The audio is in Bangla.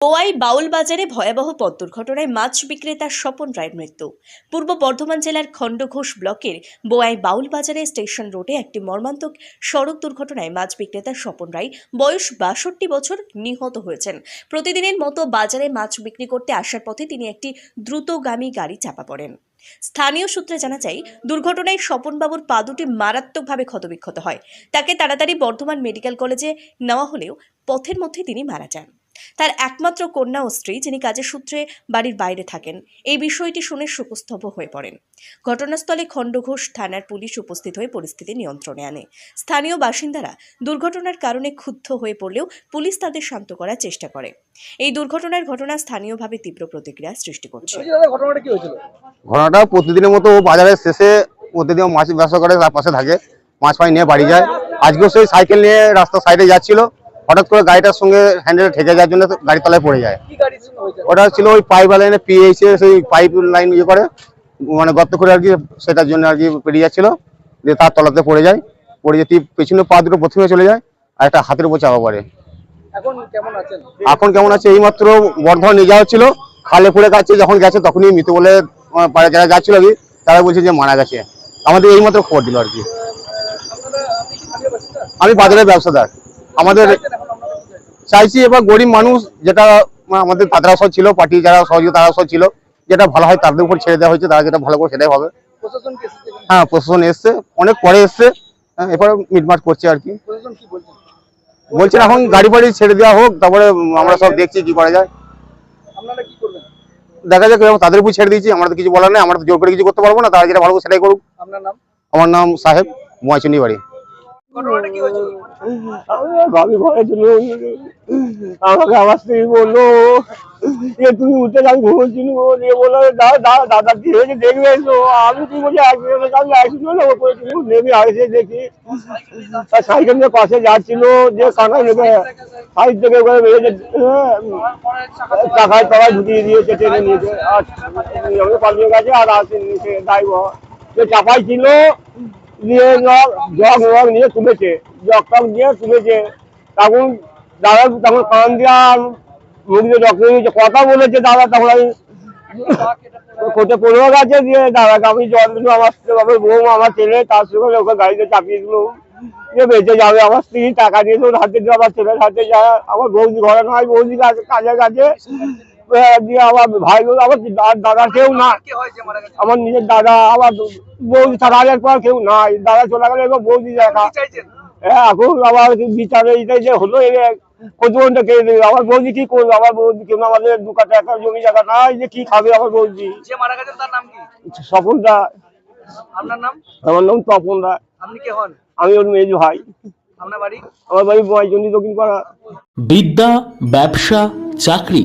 পোয়াই বাউল বাজারে ভয়াবহ পথ দুর্ঘটনায় মাছ বিক্রেতা স্বপন রায়ের মৃত্যু। পূর্ব বর্ধমান জেলার খণ্ডঘোষ ব্লকের বোয়াই বাউল বাজারে স্টেশন রোডে একটি মর্মান্তক সড়ক দুর্ঘটনায় মাছ বিক্রেতা স্বপন রায় বয়স বাষট্টি বছর নিহত হয়েছেন। প্রতিদিনের মতো বাজারে মাছ বিক্রি করতে আসার পথে তিনি একটি দ্রুতগামী গাড়ি চাপা পড়েন। স্থানীয় সূত্রে জানা যায়, দুর্ঘটনায় স্বপনবাবুর পা দুটি মারাত্মকভাবে ক্ষতবিক্ষত হয়। তাকে তাড়াতাড়ি বর্ধমান মেডিকেল কলেজে নেওয়া হলেও পথের মধ্যে তিনি মারা যান। তার একমাত্র কন্যা ও স্ত্রী যিনি কাজের সূত্রে বাড়ির বাইরে থাকেন। এই বিষয়টি শুনে শোকস্তব্ধ হয়ে পড়েন। ঘটনাস্থলে খণ্ডঘোষ থানার পুলিশ উপস্থিত হয়ে পরিস্থিতি নিয়ন্ত্রণে আনে। স্থানীয় বাসিন্দারা দুর্ঘটনার কারণে ক্ষুব্ধ হয়ে পড়লেও পুলিশ তাদের শান্ত করার চেষ্টা করে। এই দুর্ঘটনার ঘটনা স্থানীয়ভাবে তীব্র প্রতিক্রিয়া সৃষ্টি করছে। ঘটনাটা কি হয়েছিল? ঘটনাটা প্রতিদিনের মতো বাজারের শেষে প্রতিদিন মাছ ব্যবসা করে তার পাশে থাকে মাছ পাই নিয়ে বাড়ি যায়। আজকেও সেই সাইকেল নিয়ে রাস্তার সাইডে যাচ্ছিল। হঠাৎ করে গাড়িটার সঙ্গে হ্যান্ডেল ঠেকে যাওয়ার জন্য গাড়ি তলায় পড়ে যায়। ওটা ছিল ওই পাইপ লাইনে পিএইচ সেই পাইপ লাইন ইয়ে করে। মানে গর্ত করে আর কি সেটার জন্য আর কি পেরিয়ে যাচ্ছিল। যে তার তলাতে পড়ে যায়। পড়ে যেতে পেছনে পা দুটো প্রথমে চলে যায় আর একটা হাতের উপর চাপা পড়ে। এখন কেমন আছে? এইমাত্র বর্ধমান নিয়ে যাওয়া হচ্ছিল। খালে পড়ে গেছে যখন গেছে তখনই মৃত বলে যারা যাচ্ছিল আর কি তারা বলছে যে মারা গেছে। আমাদের এইমাত্র খবর দিল আর কি। আমি বাজারের ব্যবসাদার। আমাদের চাইছেন এখন আপনারা কি চাইছেন? চাইছি এবার গরিব মানুষ যেটা আমাদের তাদের সব ছিল পার্টি যারা সহযোগী তারা সব ছিল যেটা ভালো হয় তাদের উপর ছেড়ে দেওয়া হয়েছে তারা যেটা ভালো করে সেটাই হবে? হ্যাঁ প্রশাসন এসছে অনেক পরে এসছে হ্যাঁ, এরপরে মিটমাট করছে আর কি। বলছেন এখন গাড়ি ফাড়ি ছেড়ে দেওয়া হোক তারপরে আমরা সব দেখছি কি করা যায়। দেখা যাক তাদের উপর ছেড়ে দিয়েছি আমরা তো কিছু বলার নেই আমরা তো জোর করে কিছু করতে পারব না তারা যেটা ভালো করে সেটাই করুক। আপনার নাম? আমার নাম সাহেব মোয়াচন্ডি বাড়ি আমাকে আমার স্ত্রী বলল যে তুমি উঠে দিয়ে বলল দাদা দেখবে আমি দেখি। তার সাইকেল নিয়ে পাশে যাচ্ছিল, যে কানায় নেবে করে বেরিয়েছে টাকায় টাকায় ঢুকিয়ে দিয়েছে, টেনে নিয়েছে। আর পালিয়ে আর ড্রাইভার চাপাই ছিল নিয়ে জগ মগ নিয়ে তুলেছে জগ টক দিয়ে তুলেছে তখন দাদা, তখন কান দিয়া দিয়ে রক্ত দিয়েছে কথা বলেছে দাদা, তখন আমি কোটে পড়েও গেছে দিয়ে দাদাকে আমি জল দিল, আমার আমার বউ আমার ছেলে, তার সঙ্গে ওকে গাড়িতে চাপিয়ে দিল। যে বেঁচে যাবে, আমার স্ত্রী টাকা দিয়ে ওর হাতে দিয়ে আমার ছেলের হাতে যায় আমার বৌদি ঘরে নয় বৌদি কাছে কাজে কাছে। দিয়ে আমার ভাই আমার দাদা কেউ না। আমার নিজের দাদা আমার বৌদি ছাড়া আর পর কেউ নাই। দাদা চলে গেলে এবার বৌদি দেখা। হ্যাঁ এখন আমার বিচারে এইটাই যে হলো এ কতক্ষণটা কে দেবে আমার বৌদি কি করবে? আমার বৌদি কেন আমাদের দু কাটা একটা জমি জায়গা নাই যে কি খাবে আমার বৌদি। যে মারা গেছেন তার নাম কি? স্বপনদা আপনার নাম? আমার নাম আপনি কে হন? আমি ওর মেজ ভাই। আমার বাড়ি বয়চন্ডী দক্ষিণ পাড়া বিদ্যা ব্যবসা চাকরি।